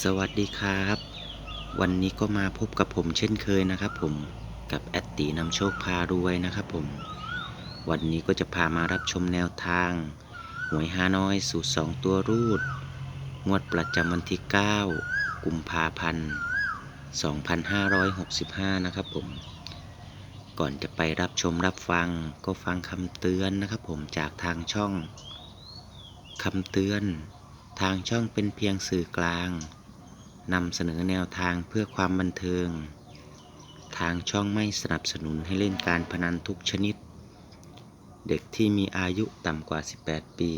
สวัสดีครับ วันนี้ก็มาพบกับผมเช่นเคยนะครับผมกับแอดตีนำโชคพารวยนะครับผม วันนี้ก็จะพามารับชมแนวทาง หวยฮานอยสูตร 2 ตัวรูด งวดประจำวันที่ 9 กุมภาพันธ์ 2565 นะครับผม ก่อนจะไปรับชมรับฟังก็ฟังคำเตือนนะครับผมจากทางช่องคำเตือน ทางช่องเป็นเพียงสื่อกลางนำเสนอแนวทางเพื่อความบันเทิง ทางช่องไม่สนับสนุนให้เล่นการพนันทุกชนิด เด็กที่มีอายุต่ำกว่า 18 ปี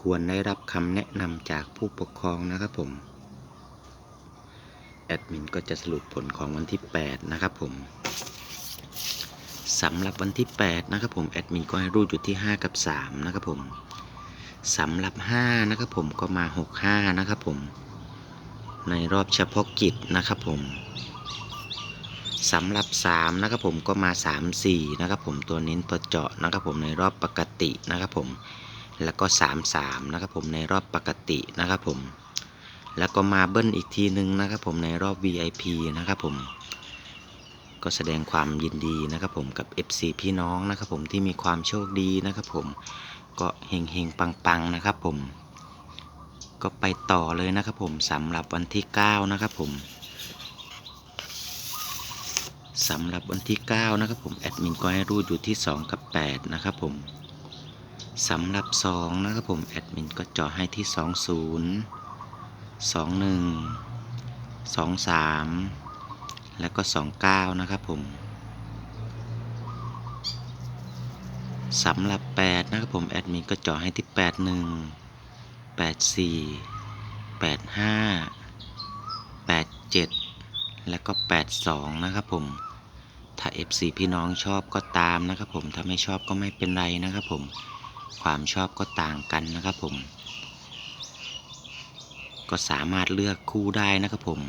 ควรได้รับคำแนะนำจากผู้ปกครองนะครับผม แอดมินก็จะสรุปผลของวันที่ 8 นะครับผมสำหรับวันที่ 8 นะครับผม แอดมินก็ให้รูดอยู่ที่ 5 กับ 3 นะครับผม สำหรับ 5 นะครับผมก็มา 65 นะครับผม ในรอบเฉพาะกิจนะครับผมสำหรับ 3 นะครับผมก็มา 3 4 นะครับผมตัวเน้นตัวเจาะนะครับผมในรอบปกตินะครับผม แล้วก็ 3 3 นะครับผมในรอบปกตินะครับผม แล้วก็มาเบิ้ลอีกทีนึงนะครับผมในรอบ VIP นะครับผมก็แสดงความยินดีนะครับผมกับ FC พี่น้องนะครับผมที่มีความโชคดีนะครับผม ก็เฮงเฮงปังปังนะครับผม ก็ไปต่อเลยนะครับผมสำหรับวันที่ 9 นะครับผมสำหรับวันที่ 9 นะครับผมแอดมินก็ให้รูดอยู่ที่ 2 กับ 8 นะครับผมสำหรับ 2 นะครับผมแอดมินก็เจาะให้ที่ 20 21 23 แล้วก็ 29 นะครับผม สำหรับ 8 นะครับผมแอดมินก็เจาะให้ที่ 81 84 85 87 แล้วก็ 82 นะครับผม ถ้า FC พี่น้องชอบก็ตามนะครับผมถ้าไม่ชอบก็ไม่เป็นไรนะครับผม ความชอบก็ต่างกันนะครับผม ก็สามารถเลือกคู่ได้นะครับผม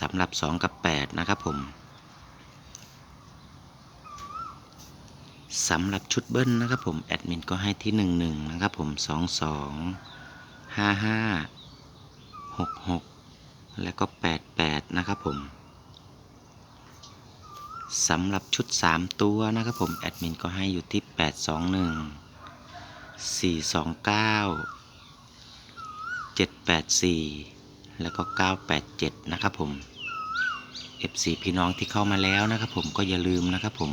สำหรับ 2 กับ 8 นะครับผม สำหรับชุดเบิ้ลนะครับผมแอดมินก็ให้ที่ 1 1 นะครับผม 2 2 5 5 6 6 แล้วก็ 8 8 นะครับผมสำหรับชุด 3 ตัวนะครับผมแอดมินก็ให้อยู่ที่ 8 2 1 4 2 9 7 8 4 แล้วก็ 987 นะครับผม FC พี่น้องที่เข้ามาแล้วนะครับผมก็อย่าลืมนะครับผม